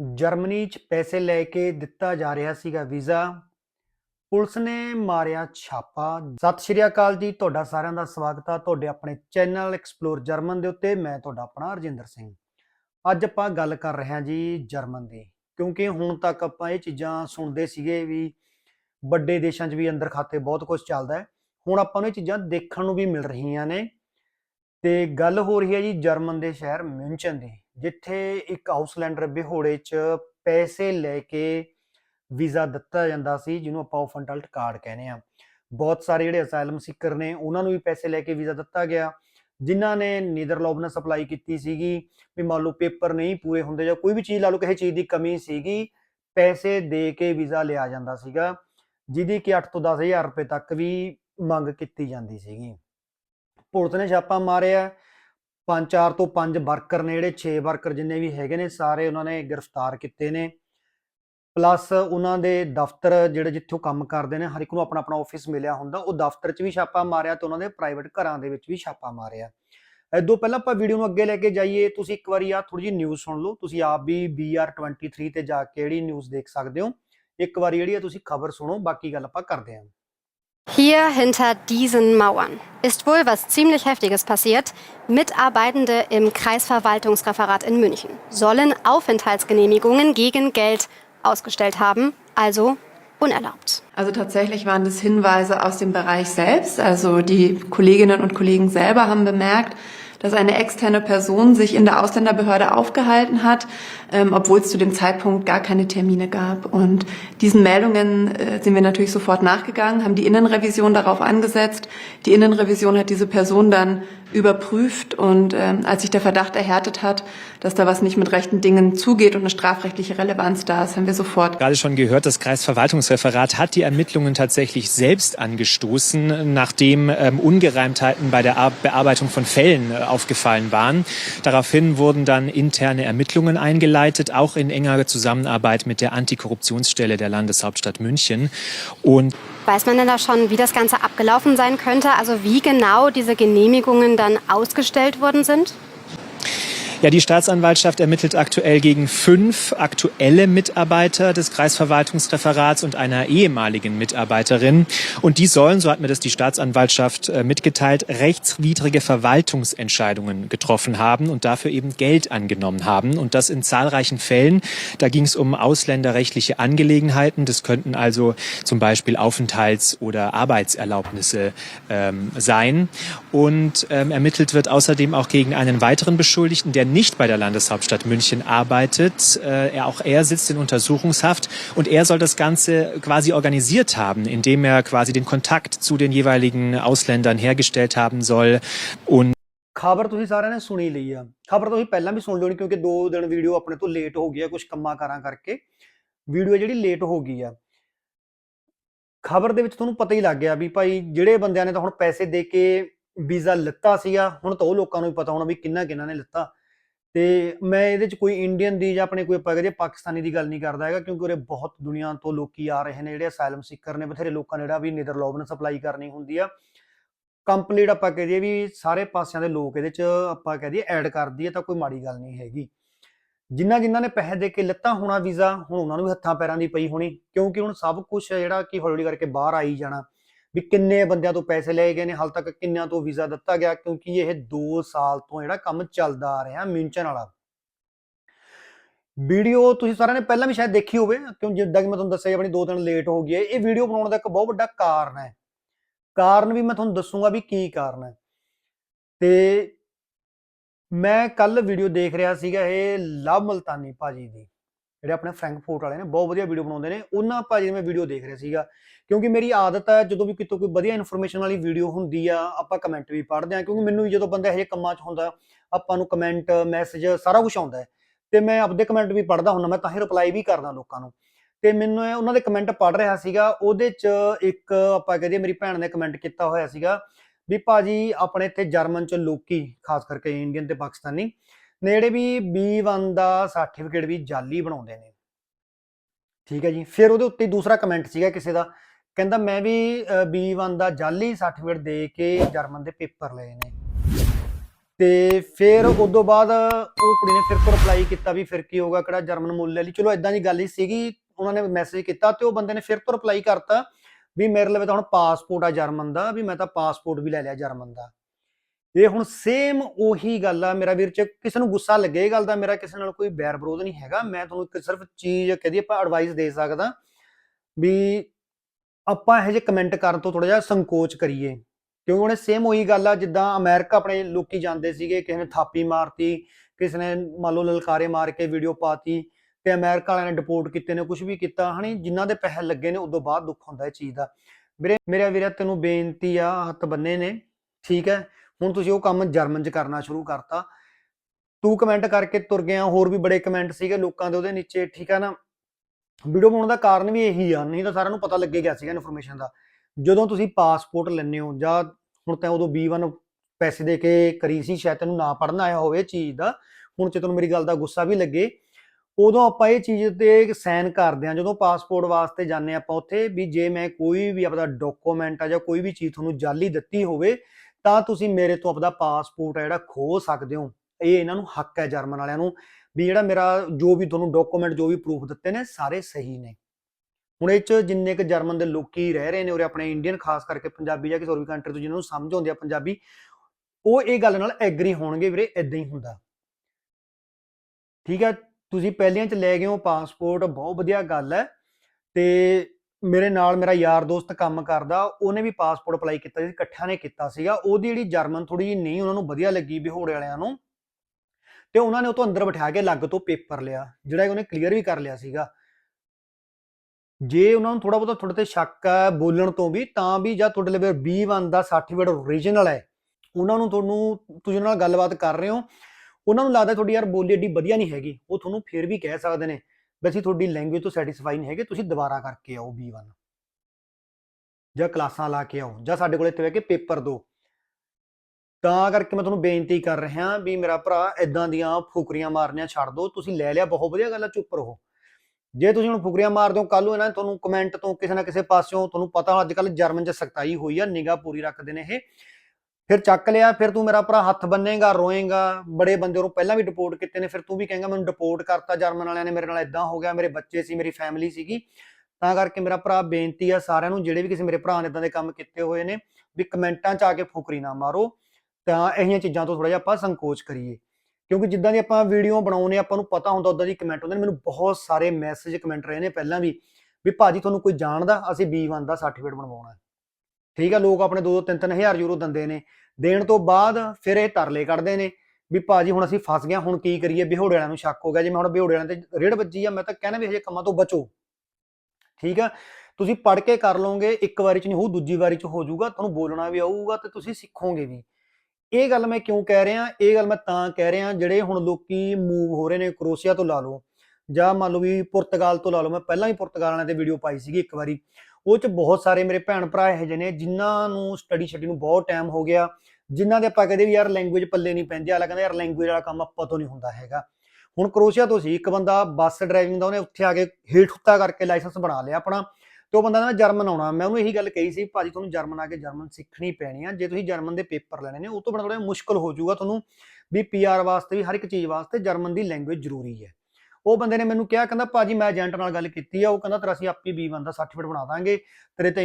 Germany 'ਚ ਪੈਸੇ ਲੈ ਕੇ ਦਿੱਤਾ ਜਾ ਰਿਹਾ ਸੀਗਾ ਵੀਜ਼ਾ। ਪੁਲਿਸ ਨੇ ਮਾਰਿਆ ਛਾਪਾ। ਸਤਿ ਸ਼੍ਰੀ ਅਕਾਲ ਜੀ, ਤੁਹਾਡਾ ਸਾਰਿਆਂ ਦਾ ਸਵਾਗਤ ਆ ਤੁਹਾਡੇ ਆਪਣੇ ਚੈਨਲ ਐਕਸਪਲੋਰ ਜਰਮਨ ਦੇ ਉੱਤੇ। ਮੈਂ ਤੁਹਾਡਾ ਆਪਣਾ ਰਜਿੰਦਰ ਸਿੰਘ। ਅੱਜ ਆਪਾਂ ਗੱਲ ਕਰ ਰਹੇ ਹਾਂ ਜੀ ਜਰਮਨ ਦੀ, ਕਿਉਂਕਿ ਹੁਣ ਤੱਕ ਆਪਾਂ ਇਹ ਚੀਜ਼ਾਂ ਸੁਣਦੇ ਸੀਗੇ ਵੀ ਵੱਡੇ ਦੇਸ਼ਾਂ 'ਚ ਵੀ ਅੰਦਰ ਖਾਤੇ ਬਹੁਤ ਕੁਝ ਚੱਲਦਾ ਹੈ। ਹੁਣ ਆਪਾਂ ਨੂੰ ਇਹ ਚੀਜ਼ਾਂ ਦੇਖਣ ਨੂੰ ਵੀ ਮਿਲ ਰਹੀਆਂ ਨੇ। ਤੇ ਗੱਲ ਹੋ ਰਹੀ ਹੈ ਜੀ ਜਰਮਨ ਦੇ ਸ਼ਹਿਰ ਮਿਊਨਚਨ ਦੀ। ਜਿੱਥੇ ਇੱਕ ਆਊਸਲੈਂਡਰ ਬਿਹੋੜੇ 'ਚ ਪੈਸੇ ਲੈ ਕੇ ਵੀਜ਼ਾ ਦਿੱਤਾ ਜਾਂਦਾ ਸੀ, ਜਿਹਨੂੰ ਆਪਾਂ ਆਫ ਅਡਲਟ ਕਾਰਡ ਕਹਿੰਦੇ ਆ ਬਹੁਤ ਸਾਰੇ ਜਿਹੜੇ ਅਸਾਈਲਮ ਸਿੱਕਰ ਨੇ, ਉਹਨਾਂ ਨੂੰ ਵੀ ਪੈਸੇ ਲੈ ਕੇ ਵੀਜ਼ਾ ਦਿੱਤਾ ਗਿਆ, ਜਿਨ੍ਹਾਂ ਨੇ ਨੀਦਰਲੈਂਡਸ ਅਪਲਾਈ ਕੀਤੀ ਸੀਗੀ, ਵੀ ਮੰਨ ਲਓ ਪੇਪਰ ਨਹੀਂ ਪੂਰੇ ਹੁੰਦੇ ਜਾਂ ਕੋਈ ਵੀ ਚੀਜ਼ ਲਾ ਲਓ, ਕਿਸੇ ਚੀਜ਼ ਦੀ ਕਮੀ ਸੀਗੀ, ਪੈਸੇ ਦੇ ਕੇ ਵੀਜ਼ਾ ਲਿਆ ਜਾਂਦਾ ਸੀਗਾ, ਜਿਹਦੀ ਕਿ 8 ਤੋਂ 10000 ਰੁਪਏ ਤੱਕ ਵੀ ਮੰਗ ਕੀਤੀ ਜਾਂਦੀ ਸੀਗੀ। ਪੁਲਿਸ ਨੇ ਛਾਪਾ ਮਾਰਿਆ ਪੰਜ ਚਾਰ ਤੋਂ ਪੰਜ ਵਰਕਰ ਨੇ ਜਿਹੜੇ 6 ਵਰਕਰ ਜਿੰਨੇ ਵੀ ਹੈਗੇ ਨੇ, ਸਾਰੇ ਉਹਨਾਂ ਨੇ ਗ੍ਰਿਫਤਾਰ ਕੀਤੇ ਨੇ। ਪਲੱਸ ਉਹਨਾਂ ਦੇ ਦਫ਼ਤਰ ਜਿਹੜੇ ਜਿੱਥੇ ਉਹ ਕੰਮ ਕਰਦੇ ਨੇ, ਹਰ ਇੱਕ ਨੂੰ ਆਪਣਾ ਆਪਣਾ ਆਫਿਸ ਮਿਲਿਆ ਹੁੰਦਾ। ਉਹ ਦਫ਼ਤਰ 'ਚ ਵੀ ਛਾਪਾ ਮਾਰਿਆ ਤੇ ਉਹਨਾਂ ਦੇ ਪ੍ਰਾਈਵੇਟ ਘਰਾਂ ਦੇ ਵਿੱਚ ਵੀ ਛਾਪਾ ਮਾਰਿਆ। ਇਦੋਂ ਪਹਿਲਾਂ ਆਪਾਂ ਵੀਡੀਓ ਨੂੰ ਅੱਗੇ ਲੈ ਕੇ ਜਾਈਏ, ਤੁਸੀਂ ਇੱਕ ਵਾਰੀ ਆ ਥੋੜੀ ਜਿਹੀ ਨਿਊਜ਼ ਸੁਣ ਲਓ। ਤੁਸੀਂ ਆਪ ਵੀ BR23 ਤੇ ਜਾ ਕੇ ਜਿਹੜੀ ਨਿਊਜ਼ ਦੇਖ ਸਕਦੇ ਹੋ। ਇੱਕ ਵਾਰੀ ਜਿਹੜੀ ਹੈ ਤੁਸੀਂ ਖਬਰ ਸੁਣੋ, ਬਾਕੀ ਗੱਲ ਆਪਾਂ ਕਰਦੇ ਹਾਂ। Hier hinter diesen Mauern ist wohl was ziemlich Heftiges passiert. Mitarbeitende im Kreisverwaltungsreferat in München sollen Aufenthaltsgenehmigungen gegen Geld ausgestellt haben, also unerlaubt. Also tatsächlich waren das Hinweise aus dem Bereich selbst. Also die Kolleginnen und Kollegen selber haben bemerkt, dass eine externe Person sich in der Ausländerbehörde aufgehalten hat, ähm, obwohl es zu dem Zeitpunkt gar keine Termine gab. Und diesen Meldungen äh, sind wir natürlich sofort nachgegangen, haben die Innenrevision darauf angesetzt. Die Innenrevision hat diese Person dann überprüft und ähm, als sich der Verdacht erhärtet hat, dass da was nicht mit rechten Dingen zugeht und eine strafrechtliche Relevanz da ist, haben wir sofort Gerade schon gehört, das Kreisverwaltungsreferat hat die Ermittlungen tatsächlich selbst angestoßen, nachdem ähm, Ungereimtheiten bei der Ar Bearbeitung von Fällen äh, aufgefallen waren. Daraufhin wurden dann interne Ermittlungen eingeleitet, auch in enger Zusammenarbeit mit der Antikorruptionsstelle der Landeshauptstadt München. Und Weiß man denn da schon, wie das Ganze abgelaufen sein könnte? Also wie genau diese Genehmigungen dann ausgestellt worden sind? Ja, die Staatsanwaltschaft ermittelt aktuell gegen fünf aktuelle Mitarbeiter des Kreisverwaltungsreferats und einer ehemaligen Mitarbeiterin. Und die sollen, so hat mir das die Staatsanwaltschaft äh, mitgeteilt, rechtswidrige Verwaltungsentscheidungen getroffen haben und dafür eben Geld angenommen haben. Und das in zahlreichen Fällen. Da ging es um ausländerrechtliche Angelegenheiten. Das könnten also zum Beispiel Aufenthalts- oder Arbeitserlaubnisse ähm, sein. Und ähm, ermittelt wird außerdem auch gegen einen weiteren Beschuldigten, der nicht bei der Landeshauptstadt München arbeitet. Äh, er, auch er sitzt in Untersuchungshaft und er soll das Ganze quasi organisiert haben, indem er quasi den Kontakt zu den jeweiligen Ausländern hergestellt haben soll und ਖਬਰ ਤੁਸੀਂ ਸਾਰਿਆਂ ਨੇ ਸੁਣੀ ਲਈ ਆ ਖਬਰ ਤੁਸੀਂ ਪਹਿਲਾਂ ਵੀ ਸੁਣ ਲਿਓਣੀ ਕਿਉਂਕਿ ਦੋ ਦਿਨ ਵੀਡੀਓ ਆਪਣੇ ਤੋਂ ਲੇਟ ਹੋ ਗਈ ਆ ਕੁਝ ਕੰਮਾਂ ਕਾਰਾਂ ਕਰਕੇ ਵੀਡੀਓ ਜਿਹੜੀ ਲੇਟ ਹੋ ਗਈ ਆ ਖਬਰ ਦੇ ਵਿੱਚ ਤੁਹਾਨੂੰ ਪਤਾ ਹੀ ਲੱਗ ਗਿਆ ਵੀ ਭਾਈ ਜਿਹੜੇ ਬੰਦਿਆਂ ਨੇ ਤਾਂ ਹੁਣ ਪੈਸੇ ਦੇ ਕੇ ਵੀਜ਼ਾ ਲਿੱਤਾ ਸੀਗਾ ਹੁਣ ਤਾਂ ਉਹ ਲੋਕਾਂ ਨੂੰ ਵੀ ਪਤਾ ਹੋਣਾ ਵੀ ਕਿੰਨਾ ਕਿੰਨਾ ਨੇ ਲਿੱਤਾ ਤੇ ਮੈਂ ਇਹਦੇ ਚ ਕੋਈ ਇੰਡੀਅਨ ਦੀ ਜਾਂ ਆਪਣੇ ਕੋਈ ਆਪਾਂ ਕਹਦੇ ਪਾਕਿਸਤਾਨੀ ਦੀ ਗੱਲ ਨਹੀਂ ਕਰਦਾ ਹੈਗਾ, ਕਿਉਂਕਿ ਉਰੇ ਬਹੁਤ ਦੁਨੀਆ ਤੋਂ ਲੋਕੀ ਆ ਰਹੇ ਨੇ ਜਿਹੜੇ ਅਸਾਈਲਮ ਸੀਕਰ ਨੇ, ਬਥੇਰੇ ਲੋਕਾਂ ਨੇ ਜਿਹੜਾ ਵੀ ਨੀਦਰਲੈਂਡ ਸਪਲਾਈ ਕਰਨੀ ਹੁੰਦੀ ਆ। ਕੰਪਲੀਟ ਆਪਾਂ ਕਹਿ ਦਈਏ ਵੀ ਸਾਰੇ ਪਾਸਿਆਂ ਦੇ ਲੋਕ ਇਹਦੇ ਚ ਆਪਾਂ ਕਹਿ ਦਈਏ ਐਡ ਕਰਦੀ ਹੈ ਤਾਂ ਕੋਈ ਮਾੜੀ ਗੱਲ ਨਹੀਂ ਹੈਗੀ। ਜਿਨ੍ਹਾਂ ਜਿਨ੍ਹਾਂ ਨੇ ਪੈਸੇ ਦੇ ਕੇ ਲਿੱਤਾ ਹੋਣਾ ਵੀਜ਼ਾ, ਹੁਣ ਉਹਨਾਂ ਨੂੰ ਵੀ ਹੱਥਾਂ ਪੈਰਾਂ ਦੀ ਪਈ ਹੋਣੀ, ਕਿਉਂਕਿ ਹੁਣ ਸਭ ਕੁਝ ਜਿਹੜਾ ਕਿ ਹੌਲੀ ਹੌਲੀ ਕਰਕੇ ਬਾਹਰ ਆਈ ਜਾਣਾ। ਵੀ ਕਿੰਨੇ ਬੰਦਿਆਂ ਤੋਂ ਪੈਸੇ ਲਏ ਗਏ ਨੇ ਹਾਲ ਤੱਕ ਕਿੰਨਿਆਂ ਤੋਂ ਵੀਜ਼ਾ ਦਿੱਤਾ ਗਿਆ ਕਿਉਂਕਿ ਇਹ 2 ਸਾਲ ਤੋਂ ਜਿਹੜਾ ਕੰਮ ਚੱਲਦਾ ਆ ਰਿਹਾ ਮਿਊਨਚਨ ਵਾਲਾ। ਵੀਡੀਓ ਤੁਸੀਂ ਸਾਰਿਆਂ ਨੇ ਪਹਿਲਾਂ ਵੀ ਸ਼ਾਇਦ ਦੇਖੀ ਹੋਵੇ ਕਿਉਂ ਜਿੱਦਾਂ ਕਿ ਮੈਂ ਤੁਹਾਨੂੰ ਦੱਸਿਆ ਜੀ, ਆਪਣੀ ਦੋ ਦਿਨ ਲੇਟ ਹੋ ਗਈ ਹੈ ਇਹ ਵੀਡੀਓ ਬਣਾਉਣ ਦਾ ਇੱਕ ਬਹੁਤ ਵੱਡਾ ਕਾਰਨ ਹੈ। ਕਾਰਨ ਵੀ ਮੈਂ ਤੁਹਾਨੂੰ ਦੱਸੂਗਾ ਵੀ ਕੀ ਕਾਰਨ ਹੈ। ਤੇ ਮੈਂ ਕੱਲ ਵੀਡੀਓ ਦੇਖ ਰਿਹਾ ਸੀਗਾ ਇਹ ਲਵ ਮਲਤਾਨੀ ਭਾਜੀ ਦੀ। ਜਿਹੜੇ ਆਪਣੇ ਫਰੈਂਕਫੋਰਟ ਵਾਲੇ ਨੇ, ਬਹੁਤ ਵਧੀਆ ਵੀਡੀਓ ਬਣਾਉਂਦੇ ਨੇ। ਉਹਨਾਂ ਭਾਜੀ ਦੀ ਮੈਂ ਵੀਡੀਓ ਦੇਖ ਰਿਹਾ ਸੀਗਾ, ਕਿਉਂਕਿ ਮੇਰੀ ਆਦਤ ਹੈ, ਜਦੋਂ ਵੀ ਕਿਤੋਂ ਕੋਈ ਵਧੀਆ ਇਨਫੋਰਮੇਸ਼ਨ ਵਾਲੀ ਵੀਡੀਓ ਹੁੰਦੀ ਆ, ਆਪਾਂ ਕਮੈਂਟ ਵੀ ਪੜ੍ਹਦੇ ਆ ਕਿਉਂਕਿ ਮੈਨੂੰ ਵੀ ਜਦੋਂ ਬੰਦਾ ਇਹੋ ਜਿਹੇ ਕੰਮਾਂ 'ਚ ਹੁੰਦਾ, ਆਪਾਂ ਨੂੰ ਕਮੈਂਟ ਮੈਸੇਜ ਸਾਰਾ ਕੁਝ ਆਉਂਦਾ ਹੈ। ਤੇ ਮੈਂ ਆਪਦੇ ਕਮੈਂਟ ਵੀ ਪੜ੍ਹਦਾ ਹੁੰਦਾ, ਮੈਂ ਤਾਂ ਹੀ ਰਿਪਲਾਈ ਵੀ ਕਰਦਾ ਲੋਕਾਂ ਨੂੰ। ਤੇ ਮੈਨੂੰ ਉਹਨਾਂ ਦੇ ਕਮੈਂਟ ਪੜ੍ਹ ਰਿਹਾ ਸੀਗਾ, ਉਹਦੇ 'ਚ ਇੱਕ ਆਪਾਂ ਕਹਦੇ ਮੇਰੀ ਭੈਣ ਨੇ ਕਮੈਂਟ ਕੀਤਾ ਹੋਇਆ ਸੀਗਾ ਵੀ ਭਾਜੀ ਆਪਣੇ ਇੱਥੇ ਜਰਮਨ 'ਚ ਲੋਕੀ, ਖਾਸ ਕਰਕੇ ਇੰਡੀਅਨ ਤੇ ਪਾਕਿਸਤਾਨੀ ਨੇੜੇ ਜਿਹੜੇ ਵੀ B1 ਦਾ ਸਰਟੀਫਿਕੇਟ ਵੀ ਜਾਲੀ ਬਣਾਉਂਦੇ ਨੇ। ਠੀਕ ਹੈ ਜੀ। ਫਿਰ ਉਹਦੇ ਉੱਤੇ ਦੂਸਰਾ ਕਮੈਂਟ ਸੀਗਾ ਕਿਸੇ ਦਾ, ਕਹਿੰਦਾ ਮੈਂ ਵੀ B1 ਦਾ ਜਾਲੀ ਸਰਟੀਫਿਕੇਟ ਦੇ ਕੇ ਜਰਮਨ ਦੇ ਪੇਪਰ ਲਏ ਨੇ। ਤੇ ਫਿਰ ਉਦੋਂ ਬਾਅਦ ਉਹ ਕੁੜੀ ਨੇ ਫਿਰ ਤੋਂ ਰਿਪਲਾਈ ਕੀਤਾ ਵੀ ਫਿਰ ਕੀ ਹੋਗਾ ਕਿਹੜਾ ਜਰਮਨ ਮੁੱਲ ਲੈ ਲਈ ਚਲੋ ਇਦਾਂ ਦੀ ਗੱਲ ਹੀ ਸੀਗੀ, ਉਹਨਾਂ ਨੇ ਮੈਸੇਜ ਕੀਤਾ ਤੇ ਉਹ ਬੰਦੇ ਨੇ ਫਿਰ ਤੋਂ ਰਿਪਲਾਈ ਕਰਤਾ ਵੀ ਮੇਰੇ ਲਵੇ ਤਾਂ ਹੁਣ ਪਾਸਪੋਰਟ ਆ ਜਰਮਨ ਦਾ, ਵੀ ਮੈਂ ਤਾਂ ਪਾਸਪੋਰਟ ਵੀ ਲੈ ਲਿਆ ਜਰਮਨ ਦਾ। ਇਹ ਹੁਣ ਸੇਮ ਉਹੀ ਗੱਲ ਆ ਮੇਰਾ ਵੀਰ ਚ, ਕਿਸੇ ਨੂੰ ਗੁੱਸਾ ਲੱਗੇ ਇਹ ਗੱਲ ਦਾ, ਮੇਰਾ ਕਿਸੇ ਨਾਲ ਕੋਈ ਬੈਰ ਵਿਰੋਧ ਨਹੀਂ ਹੈਗਾ। ਮੈਂ ਤੁਹਾਨੂੰ ਇੱਕ ਸਿਰਫ ਚੀਜ਼ ਕਹਦੀ ਆਪਾਂ ਐਡਵਾਈਸ ਦੇ ਸਕਦਾ ਵੀ ਆਪਾਂ ਇਹੋ ਜਿਹੇ ਕਮੈਂਟ ਕਰਨ ਤੋਂ ਥੋੜਾ ਜਿਹਾ ਸੰਕੋਚ ਕਰੀਏ। ਕਿਉਂਕਿ ਉਹਨੇ ਸੇਮ ਉਹੀ ਗੱਲ ਆ, ਜਿੱਦਾਂ ਅਮਰੀਕਾ ਆਪਣੇ ਲੋਕੀ ਜਾਂਦੇ ਸੀਗੇ, ਕਿਸੇ ਨੇ ਥਾਪੀ ਮਾਰਤੀ, ਕਿਸੇ ਨੇ ਮੰਨ ਲਓ ਲਲਕਾਰੇ ਮਾਰ ਕੇ ਵੀਡੀਓ ਪਾਤੀ ਤੇ ਅਮਰੀਕਾ ਵਾਲਿਆਂ ਨੇ ਡਿਪੋਰਟ ਕੀਤੇ ਨੇ ਕੁਝ ਵੀ ਕੀਤਾ ਹਣੀ ਜਿਨ੍ਹਾਂ ਦੇ ਪੈਸੇ ਲੱਗੇ ਨੇ, ਉਦੋਂ ਬਾਅਦ ਦੁੱਖ ਹੁੰਦਾ ਇਹ ਚੀਜ਼ ਦਾ। ਮੇਰੇ ਮੇਰਾ ਵੀਰੇ, ਤੈਨੂੰ ਬੇਨਤੀ ਆ, ਹੱਥ ਬੰਨੇ ਨੇ, ਠੀਕ ਹੈ? ਹੁਣ ਤੁਸੀਂ ਉਹ ਕੰਮ ਜਰਮਨ 'ਚ ਕਰਨਾ ਸ਼ੁਰੂ ਕਰਤਾ। ਤੂੰ ਕਮੈਂਟ ਕਰਕੇ ਤੁਰ ਗਿਆ, ਹੋਰ ਵੀ ਬੜੇ ਕਮੈਂਟ ਸੀਗੇ ਲੋਕਾਂ ਦੇ ਉਹਦੇ ਨੀਚੇ, ਠੀਕ ਹੈ ਨਾ? ਵੀਡੀਓ ਬਣਾਉਣ ਦਾ ਕਾਰਨ ਵੀ ਇਹੀ ਆ, ਨਹੀਂ ਤਾਂ ਸਾਰਿਆਂ ਨੂੰ ਪਤਾ ਲੱਗੇ ਗਿਆ ਸੀਗਾ ਇਨਫੋਰਮੇਸ਼ਨ ਦਾ। ਜਦੋਂ ਤੁਸੀਂ ਪਾਸਪੋਰਟ ਲੈਣੇ ਹੋ, ਜਾਂ ਹੁਣ ਤਾਂ ਉਦੋਂ B1 ਪੈਸੇ ਦੇ ਕੇ ਕਰੀ ਸੀ, ਸ਼ਾਇਦ ਤੈਨੂੰ ਨਾ ਪੜਨਾ ਆਇਆ ਹੋਵੇ ਚੀਜ਼ ਦਾ, ਹੁਣ ਜੇ ਤੈਨੂੰ ਮੇਰੀ ਗੱਲ ਦਾ ਗੁੱਸਾ ਵੀ ਲੱਗੇ, ਉਦੋਂ ਆਪਾਂ ਇਹ ਚੀਜ਼ ਤੇ ਸਾਈਨ ਕਰਦੇ ਆ ਜਦੋਂ ਪਾਸਪੋਰਟ ਵਾਸਤੇ ਜਾਂਦੇ ਹਾਂ ਆਪਾਂ ਉੱਥੇ, ਵੀ ਜੇ ਮੈਂ ਕੋਈ ਵੀ ਆਪਦਾ ਡਾਕੂਮੈਂਟ ਆ ਜਾਂ ਕੋਈ ਵੀ ਚੀਜ਼ ਤੁਹਾਨੂੰ ਜਾਲੀ ਦਿੱਤੀ ਹੋਵੇ ਤਾਂ ਤੁਸੀਂ ਮੇਰੇ ਤੋਂ ਆਪਦਾ ਪਾਸਪੋਰਟ ਹੈ ਜਿਹੜਾ ਖੋ ਸਕਦੇ ਹੋ। ਇਹ ਇਹਨਾਂ ਨੂੰ ਹੱਕ ਹੈ ਜਰਮਨ ਵਾਲਿਆਂ ਨੂੰ ਵੀ ਜਿਹੜਾ ਮੇਰਾ ਜੋ ਵੀ ਤੁਹਾਨੂੰ ਡਾਕੂਮੈਂਟ ਜੋ ਵੀ ਪ੍ਰੂਫ ਦਿੱਤੇ ਨੇ, ਸਾਰੇ ਸਹੀ ਨੇ। ਹੁਣ ਇਹ ਚ ਜਿੰਨੇ ਕ ਜਰਮਨ ਦੇ ਲੋਕੀ ਰਹਿ ਰਹੇ ਨੇ ਉਰੇ ਆਪਣੇ ਇੰਡੀਅਨ ਖਾਸ ਕਰਕੇ ਪੰਜਾਬੀ ਜਾਂ ਕਿਸੇ ਹੋਰ ਵੀ ਕੰਟਰੀ ਤੋਂ ਜਿਹਨਾਂ ਨੂੰ ਸਮਝ ਆਉਂਦੀ ਆ ਪੰਜਾਬੀ, ਉਹ ਇਹ ਗੱਲ ਨਾਲ ਐਗਰੀ ਹੋਣਗੇ ਵੀਰੇ ਇਦਾਂ ਹੀ ਹੁੰਦਾ। ਠੀਕ ਹੈ, ਤੁਸੀਂ ਪਹਿਲਿਆਂ ਚ ਲੈ ਗਏ ਹੋ ਪਾਸਪੋਰਟ ਬਹੁਤ ਵਧੀਆ ਗੱਲ ਹੈ। ਤੇ ਮੇਰੇ ਨਾਲ ਮੇਰਾ ਯਾਰ ਦੋਸਤ ਕੰਮ ਕਰਦਾ, ਉਹਨੇ ਵੀ ਪਾਸਪੋਰਟ ਅਪਲਾਈ ਕੀਤਾ ਸੀ, ਇਕੱਠਿਆਂ ਨੇ ਕੀਤਾ ਸੀਗਾ। ਉਹਦੀ ਜਿਹੜੀ ਜਰਮਨ ਥੋੜੀ ਜਿਹੀ ਨਹੀਂ, ਉਹਨਾਂ ਨੂੰ ਵਧੀਆ ਲੱਗੀ ਬਿਹੋੜੇ ਵਾਲਿਆਂ ਨੂੰ। ਤੇ ਉਹਨਾਂ ਨੇ ਉਹ ਤੋਂ ਅੰਦਰ ਬਿਠਾ ਕੇ ਅਲੱਗ ਤੋਂ ਪੇਪਰ ਲਿਆ, ਜਿਹੜਾ ਕਿ ਉਹਨੇ ਕਲੀਅਰ ਵੀ ਕਰ ਲਿਆ ਸੀਗਾ। ਜੇ ਉਹਨਾਂ ਨੂੰ ਥੋੜਾ ਬਹੁਤਾ ਤੁਹਾਡੇ ਤੇ ਸ਼ੱਕ ਹੈ ਬੋਲਣ ਤੋਂ ਵੀ, ਤਾਂ ਵੀ ਜਾਂ ਤੁਹਾਡੇ ਲਈ B1 ਦਾ ਸਰਟੀਫਿਕੇਟ ਓਰੀਜਨਲ ਹੈ, ਉਹਨਾਂ ਨੂੰ ਤੁਹਾਨੂੰ, ਤੁਸੀਂ ਉਹਨਾਂ ਨਾਲ ਗੱਲਬਾਤ ਕਰ ਰਹੇ ਹੋ। ਉਹਨਾਂ ਨੂੰ ਲੱਗਦਾ ਤੁਹਾਡੀ ਯਾਰ ਬੋਲੀ ਏਡੀ ਵਧੀਆ ਨਹੀਂ ਹੈਗੀ। ਉਹ ਤੁਹਾਨੂੰ ਫੇਰ ਵੀ ਕਹਿ ਸਕਦੇ ਨੇ ਵੀ ਅਸੀਂ ਤੁਹਾਡੀ ਲੈਂਗੁਏਜ ਤੋਂ ਸੈਟੀਸਫਾਈ ਨਹੀਂ ਹੈਗੇ, ਤੁਸੀਂ ਦੁਬਾਰਾ ਕਰਕੇ ਆਓ B1 ਜਾਂ ਕਲਾਸਾਂ ਲਾ ਕੇ ਆਓ, ਜਾਂ ਸਾਡੇ ਕੋਲ ਇੱਥੇ ਬਹਿ ਕੇ ਪੇਪਰ ਦਿਓ ਤਾਂ ਕਰਕੇ ਮੈਂ ਤੁਹਾਨੂੰ ਬੇਨਤੀ ਕਰ ਰਿਹਾ ਵੀ ਮੇਰਾ ਭਰਾ ਇਦਾਂ ਦੀਆਂ ਫੁਕਰੀਆਂ ਮਾਰਨੀਆਂ ਛੱਡ ਦਿਓ ਤੁਸੀਂ ਲੈ ਲਿਆ, ਬਹੁਤ ਵਧੀਆ ਗੱਲ ਆ, ਚੁੱਪ ਰਹੋ। ਜੇ ਤੁਸੀਂ ਹੁਣ ਫੁਕਰੀਆਂ ਮਾਰਦੇ ਹੋ ਕੱਲ ਨੂੰ ਇਹਨਾਂ ਨੇ ਤੁਹਾਨੂੰ ਕਮੈਂਟ ਤੋਂ ਕਿਸੇ ਨਾ ਕਿਸੇ ਪਾਸਿਓਂ ਤੁਹਾਨੂੰ ਪਤਾ, ਅੱਜ ਕੱਲ ਜਰਮਨ 'ਚ ਸਖਤਾਈ ਹੋਈ ਆ, ਨਿਗਾਹ ਪੂਰੀ ਰੱਖਦੇ ਨੇ ਇਹ। ਫਿਰ ਚੱਕ ਲਿਆ, ਫਿਰ ਤੂੰ ਮੇਰਾ ਭਰਾ ਹੱਥ ਬੰਨੇਗਾ, ਰੋਏਗਾ, ਬੜੇ ਬੰਦੇ ਨੂੰ ਪਹਿਲਾਂ ਵੀ ਡਿਪੋਰਟ ਕੀਤੇ ਨੇ, ਫਿਰ ਤੂੰ ਵੀ ਕਹੇਗਾ ਮੈਨੂੰ ਡਿਪੋਰਟ ਕਰਤਾ, ਜਰਮਨ ਵਾਲਿਆਂ ਨੇ ਮੇਰੇ ਨਾਲ ਇਦਾਂ ਹੋ ਗਿਆ, ਮੇਰੇ ਬੱਚੇ ਸੀ, ਮੇਰੀ ਫੈਮਿਲੀ ਸੀਗੀ। ਤਾਂ ਕਰਕੇ ਮੇਰਾ ਭਰਾ ਬੇਨਤੀ ਆ ਸਾਰਿਆਂ ਨੂੰ, ਜਿਹੜੇ ਵੀ ਕਿਸੇ ਮੇਰੇ ਭਰਾ ਨੇ ਇਦਾਂ ਦੇ ਕੰਮ ਕੀਤੇ ਹੋਏ ਨੇ, ਵੀ ਕਮੈਂਟਾਂ 'ਚ ਆ ਕੇ ਫੁਕਰੀ ਨਾ ਮਾਰੋ, ਤਾਂ ਇਹੀਆਂ ਚੀਜ਼ਾਂ ਤੋਂ ਥੋੜਾ ਜਿਹਾ ਆਪਾਂ ਸੰਕੋਚ ਕਰੀਏ। ਕਿਉਂਕਿ ਜਿੱਦਾਂ ਦੀ ਆਪਾਂ ਵੀਡੀਓ ਬਣਾਉਨੇ ਆਪਾਂ ਨੂੰ ਪਤਾ ਹੁੰਦਾ ਉਦਾਂ ਦੀ ਕਮੈਂਟ ਹੁੰਦੇ ਨੇ, ਮੈਨੂੰ ਬਹੁਤ ਸਾਰੇ ਮੈਸੇਜ ਕਮੈਂਟ ਰਹੇ ਨੇ ਪਹਿਲਾਂ ਵੀ ਵੀ ਭਾਜੀ ਤੁਹਾਨੂੰ ਕੋਈ ਜਾਣਦਾ, ਅਸੀਂ B1 ਦਾ ਸਰਟੀਫਿਕੇਟ ਬਣਵਾਉਣਾ ਹੈ। ਠੀਕ ਆ, ਲੋਕ ਆਪਣੇ 2-2 3-3000 ਯੂਰੋ ਦਿੰਦੇ ਨੇ। ਦੇਣ ਤੋਂ ਬਾਅਦ ਫਿਰ ਇਹ ਤਰਲੇ ਕੱਢਦੇ ਨੇ ਵੀ ਭਾਜੀ ਹੁਣ ਅਸੀਂ ਫਸ ਗਏ ਹੁਣ ਕੀ ਕਰੀਏ? ਵਿਹੋੜੇ ਵਾਲਿਆਂ ਨੂੰ ਸ਼ੱਕ ਹੋ ਗਿਆ। ਜਿਵੇਂ ਹੁਣ ਬਿਹੋੜੇ ਵਾਲਿਆਂ ਤੇ ਰੇੜ ਵੱਜੀ ਆ, ਮੈਂ ਤਾਂ ਕਹਿੰਦਾ ਵੀ ਇਹ ਕੰਮਾਂ ਤੋਂ ਬਚੋ। ਠੀਕ ਆ? ਤੁਸੀਂ ਪੜ੍ਹ ਕੇ ਕਰ ਲਓਗੇ, ਇੱਕ ਵਾਰੀ ਚ ਨਹੀਂ ਹੋਊ, ਦੂਜੀ ਵਾਰੀ ਚ ਹੋ ਜਾਊਗਾ, ਤੁਹਾਨੂੰ ਬੋਲਣਾ ਵੀ ਆਊਗਾ ਤੇ ਤੁਸੀਂ ਸਿੱਖੋਗੇ ਵੀ। ਇਹ ਗੱਲ ਮੈਂ ਕਿਉਂ ਕਹਿ ਰਿਹਾ? ਇਹ ਗੱਲ ਮੈਂ ਤਾਂ ਕਹਿ ਰਿਹਾ, ਜਿਹੜੇ ਹੁਣ ਲੋਕੀ ਮੂਵ ਹੋ ਰਹੇ ਨੇ, ਕਰੋਸ਼ੀਆ ਤੋਂ ਲਾ ਲਓ, ਜਾਂ ਮੰਨ ਲਓ ਵੀ ਪੁਰਤਗਾਲ ਤੋਂ ਲਾ ਲਓ, ਮੈਂ ਪਹਿਲਾਂ ਵੀ ਪੁਰਤਗਾਲ ਵਾਲਿਆਂ ਤੇ ਵੀਡੀਓ ਪਾਈ ਸੀਗੀ ਇੱਕ ਵਾਰੀ। ਉਹ ਚ ਬਹੁਤ ਸਾਰੇ ਮੇਰੇ ਭੈਣ ਭਰਾ ਇਹੋ ਜਿਹੇ ਨੇ ਜਿਨ੍ਹਾਂ ਨੂੰ ਸਟੱਡੀ ਛੱਡੀ ਨੂੰ ਬਹੁਤ ਟਾਈਮ ਹੋ ਗਿਆ, ਜਿਨ੍ਹਾਂ ਦੇ ਆਪਾਂ ਕਹਦੇ ਵੀ ਯਾਰ ਲੈਂਗੁਏਜ ਪੱਲੇ ਨਹੀਂ ਪੈਂਦੀ ਆਲਾ ਕਹਿੰਦਾ ਯਾਰ ਲੈਂਗੁਏਜ ਵਾਲਾ ਕੰਮ ਆਪਾਂ ਤੋਂ ਨਹੀਂ ਹੁੰਦਾ ਹੈਗਾ। ਹੁਣ ਕਰੋਸ਼ੀਆ ਤੋਂ ਸੀ, ਇੱਕ ਬੰਦਾ ਬੱਸ ਡਰਾਈਵਿੰਗ ਦਾ ਉਹਨੇ ਉੱਥੇ ਆ ਕੇ ਹੇਠ ਹੁੱਤਾ ਕਰਕੇ ਲਾਇਸੈਂਸ ਬਣਾ ਲਿਆ ਆਪਣਾ ਤੇ ਉਹ ਬੰਦਾ ਨਾ ਜਰਮਨ ਆਉਣਾ। ਮੈਂ ਉਹਨੂੰ ਇਹੀ ਗੱਲ ਕਹੀ ਸੀ, ਭਾਜੀ ਤੁਹਾਨੂੰ ਜਰਮਨ ਆ ਕੇ ਜਰਮਨ ਸਿੱਖਣੀ ਪੈਣੀ ਆ। ਜੇ ਤੁਸੀਂ ਜਰਮਨ ਦੇ ਪੇਪਰ ਲੈਣੇ ਨੇ, ਉਹ ਤੋਂ ਬੜਾ ਥੋੜਾ ਮੁਸ਼ਕਲ ਹੋ ਜਾਊਗਾ ਤੁਹਾਨੂੰ ਵੀ ਪੀਆਰ ਵਾਸਤੇ ਵੀ ਹਰ ਇੱਕ ਚੀਜ਼ ਵਾਸਤੇ ਜਰਮਨ ਦੀ ਲੈਂਗੁਏਜ ਜ਼ਰੂਰੀ ਹੈ। ਉਹ ਬੰਦੇ ਨੇ ਮੈਨੂੰ ਕਿਹਾ, ਕਹਿੰਦਾ ਭਾਜੀ ਮੈਂ ਏਜੰਟ ਨਾਲ ਗੱਲ ਕੀਤੀ ਆ, ਉਹ ਕਹਿੰਦਾ ਤੇਰਾ ਅਸੀਂ ਆਪੀ B1 ਦਾ ਸਰਟੀਫਿਕੇਟ ਬਣਾ ਦਾਂਗੇ, ਤੇਰੇ ਤੇ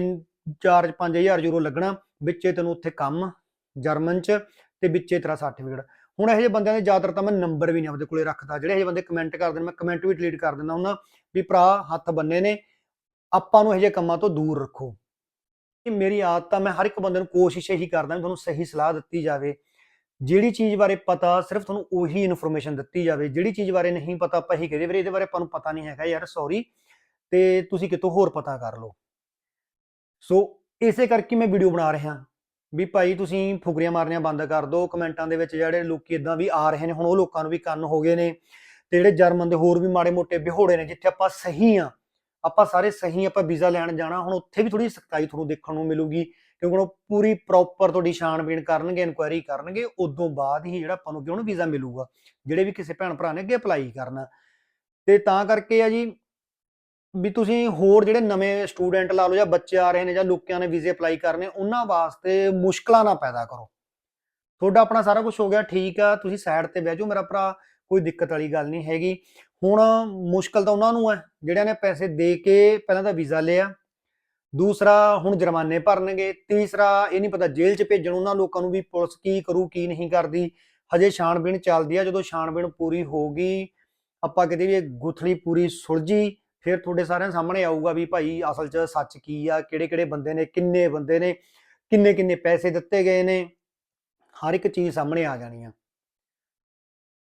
4 5000 ਯੂਰੋ ਲੱਗਣਾ, ਵਿੱਚੇ ਤੈਨੂੰ ਉੱਥੇ ਕੰਮ, ਜਰਮਨ ਚ, ਤੇ ਵਿੱਚੇ ਤੇਰਾ ਸਰਟੀਫਿਕੇਟ ਹੁਣ ਇਹੋ ਜਿਹੇ ਬੰਦਿਆਂ ਦੇ ਜ਼ਿਆਦਾਤਰ ਤਾਂ ਮੈਂ ਨੰਬਰ ਵੀ ਨਹੀਂ ਆਪਦੇ ਕੋਲੇ ਰੱਖਦਾ, ਜਿਹੜੇ ਇਹੋ ਜਿਹੇ ਬੰਦੇ ਕਮੈਂਟ ਕਰਦੇ ਨੇ ਮੈਂ ਕਮੈਂਟ ਵੀ ਡਿਲੀਟ ਕਰ ਦਿੰਦਾ ਉਹਨਾਂ ਵੀ ਭਰਾ ਹੱਥ ਬੰਨੇ ਨੇ, ਆਪਾਂ ਨੂੰ ਇਹੋ ਜਿਹੇ ਕੰਮਾਂ ਤੋਂ ਦੂਰ ਰੱਖੋ। ਇਹ ਮੇਰੀ ਆਦਤ ਆ, ਮੈਂ ਹਰ ਇੱਕ ਬੰਦੇ ਨੂੰ ਕੋਸ਼ਿਸ਼ ਇਹੀ ਕਰਦਾ ਵੀ ਤੁਹਾਨੂੰ ਸਹੀ ਸਲਾਹ ਦਿੱਤੀ ਜਾਵੇ। ਜਿਹੜੀ ਚੀਜ਼ ਬਾਰੇ ਪਤਾ ਸਿਰਫ ਤੁਹਾਨੂੰ ਉਹੀ ਇਨਫੋਰਮੇਸ਼ਨ ਦਿੱਤੀ ਜਾਵੇ। ਜਿਹੜੀ ਚੀਜ਼ ਬਾਰੇ ਨਹੀਂ ਪਤਾ ਆਪਾਂ ਇਹੀ ਕਹਦੇ ਵੀਰੇ ਇਹਦੇ ਬਾਰੇ ਆਪਾਂ ਨੂੰ ਪਤਾ ਨਹੀਂ ਹੈਗਾ ਯਾਰ ਸੌਰੀ ਤੇ ਤੁਸੀਂ ਕਿਤੋਂ ਹੋਰ ਪਤਾ ਕਰ ਲਓ। ਸੋ ਇਸੇ ਕਰਕੇ ਮੈਂ ਵੀਡੀਓ ਬਣਾ ਰਿਹਾ। ਵੀ ਭਾਈ ਤੁਸੀਂ ਫੁਕਰੀਆਂ ਮਾਰਨੀਆਂ ਬੰਦ ਕਰ ਦਿਓ। ਕਮੈਂਟਾਂ ਦੇ ਵਿੱਚ ਜਿਹੜੇ ਲੋਕੀ ਇਦਾਂ ਵੀ ਆ ਰਹੇ ਨੇ, ਹੁਣ ਉਹ ਲੋਕਾਂ ਨੂੰ ਵੀ ਕੰਨ ਹੋ ਗਏ ਨੇ। ਤੇ ਜਿਹੜੇ ਜਰਮਨ ਦੇ ਹੋਰ ਵੀ ਮਾੜੇ ਮੋਟੇ ਵਿਹੋੜੇ ਨੇ, ਜਿੱਥੇ ਆਪਾਂ ਸਹੀ ਆ। ਆਪਾਂ ਸਾਰੇ ਸਹੀ ਆਪਾਂ ਵੀਜ਼ਾ ਲੈਣ ਜਾਣਾ, ਹੁਣ ਉੱਥੇ ਵੀ ਥੋੜੀ ਸਖਤਾਈ ਤੁਹਾਨੂੰ ਦੇਖਣ ਨੂੰ ਮਿਲੂਗੀ। ਕਿਉਂਕਿ ਉਹ ਪੂਰੀ ਪ੍ਰੋਪਰ ਤੁਹਾਡੀ ਛਾਣਬੀਣ ਕਰਨਗੇ ਇਨਕੁਆਇਰੀ ਕਰਨਗੇ, ਉਦੋਂ ਬਾਅਦ ਹੀ ਜਿਹੜਾ ਆਪਾਂ ਨੂੰ ਕਿਉਂ ਵੀਜ਼ਾ ਮਿਲੂਗਾ, ਜਿਹੜੇ ਵੀ ਕਿਸੇ ਭੈਣ ਭਰਾ ਨੇ ਅੱਗੇ ਅਪਲਾਈ ਕਰਨਾ। ਤੇ ਤਾਂ ਕਰਕੇ ਆ ਜੀ, ਵੀ ਤੁਸੀਂ ਹੋਰ ਜਿਹੜੇ ਨਵੇਂ ਸਟੂਡੈਂਟ ਲਾ ਲਓ ਜਾਂ ਬੱਚੇ ਆ ਰਹੇ ਨੇ ਜਾਂ ਲੋਕਾਂ ਨੇ ਵੀਜ਼ੇ ਅਪਲਾਈ ਕਰਨੇ, ਉਹਨਾਂ ਵਾਸਤੇ ਮੁਸ਼ਕਲਾਂ ਨਾ ਪੈਦਾ ਕਰੋ। ਤੁਹਾਡਾ ਆਪਣਾ ਸਾਰਾ ਕੁਝ ਹੋ ਗਿਆ, ਠੀਕ ਆ, ਤੁਸੀਂ ਸਾਈਡ ਤੇ ਬਹਿ ਜਾਓ ਮੇਰਾ ਭਰਾ, ਕੋਈ ਦਿੱਕਤ ਵਾਲੀ ਗੱਲ ਨਹੀਂ ਹੈਗੀ। ਹੁਣ ਮੁਸ਼ਕਲ ਤਾਂ ਉਹਨਾਂ ਨੂੰ ਹੈ ਜਿਹੜਿਆਂ ਨੇ ਪੈਸੇ ਦੇ ਕੇ ਪਹਿਲਾਂ ਤਾਂ ਵੀਜ਼ਾ ਲਿਆ ਦੂਸਰਾ ਹੁਣ ਜੁਰਮਾਨੇ ਭਰਨਗੇ, ਤੀਸਰਾ ਇਹ ਨਹੀਂ ਪਤਾ ਜੇਲ੍ਹ 'ਚ ਭੇਜਣ ਉਹਨਾਂ ਲੋਕਾਂ ਨੂੰ ਵੀ ਪੁਲਿਸ ਕੀ ਕਰੂ, ਕੀ ਨਹੀਂ ਕਰਦੀ। ਹਜੇ ਛਾਣਬੀਣ ਚੱਲਦੀ ਆ, ਜਦੋਂ ਛਾਣਬੀਣ ਪੂਰੀ ਹੋਊਗੀ, ਆਪਾਂ ਕਿਤੇ ਵੀ ਗੁਥਲੀ ਪੂਰੀ ਸੁਲਝੀ ਫਿਰ ਤੁਹਾਡੇ ਸਾਰਿਆਂ ਸਾਹਮਣੇ ਆਊਗਾ ਵੀ ਭਾਈ ਅਸਲ 'ਚ ਸੱਚ ਕੀ ਆ ਕਿਹੜੇ ਕਿਹੜੇ ਬੰਦੇ ਨੇ, ਕਿੰਨੇ ਬੰਦੇ ਨੇ ਕਿੰਨੇ ਕਿੰਨੇ ਪੈਸੇ ਦਿੱਤੇ ਗਏ ਨੇ, ਹਰ ਇੱਕ ਚੀਜ਼ ਸਾਹਮਣੇ ਆ ਜਾਣੀ ਆ।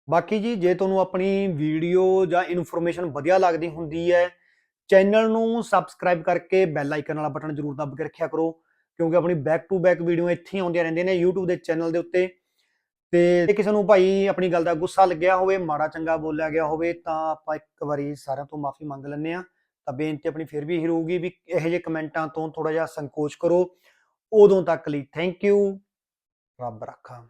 ਬਾਕੀ ਜੀ, ਜੇ ਤੁਹਾਨੂੰ ਆਪਣੀ ਵੀਡੀਓ ਜਾਂ ਇਨਫੋਰਮੇਸ਼ਨ ਵਧੀਆ ਲੱਗਦੀ ਹੁੰਦੀ ਹੈ ਚੈਨਲ ਨੂੰ ਸਬਸਕ੍ਰਾਈਬ ਕਰਕੇ ਬੈਲ ਆਈਕਨ ਵਾਲਾ ਬਟਨ ਜ਼ਰੂਰ ਦੱਬ ਕੇ ਰੱਖਿਆ ਕਰੋ, ਕਿਉਂਕਿ ਆਪਣੀ ਬੈਕ ਟੂ ਬੈਕ ਵੀਡੀਓ ਇੱਥੇ ਹੀ ਆਉਂਦੀਆਂ ਰਹਿੰਦੀਆਂ ਨੇ YouTube ਦੇ ਚੈਨਲ ਦੇ ਉੱਤੇ। ਤੇ ਜੇ ਕਿਸੇ ਨੂੰ ਭਾਈ ਆਪਣੀ ਗੱਲ ਦਾ ਗੁੱਸਾ ਲੱਗਿਆ ਹੋਵੇ, ਮਾੜਾ ਚੰਗਾ ਬੋਲਿਆ ਗਿਆ ਹੋਵੇ, ਤਾਂ ਆਪਾਂ ਇੱਕ ਵਾਰੀ ਸਾਰਿਆਂ ਤੋਂ ਮਾਫੀ ਮੰਗ ਲੈਂਦੇ ਆ ਤਾਂ ਬੇਨਤੀ ਆਪਣੀ ਫਿਰ ਵੀ ਇਹੀ ਰਹੂਗੀ ਵੀ ਇਹੋ ਜਿਹੇ ਕਮੈਂਟਾਂ ਤੋਂ ਥੋੜਾ ਜਿਹਾ ਸੰਕੋਚ ਕਰੋ। ਉਦੋਂ ਤੱਕ ਲਈ ਥੈਂਕ ਯੂ ਰੱਬ ਰੱਖਾ।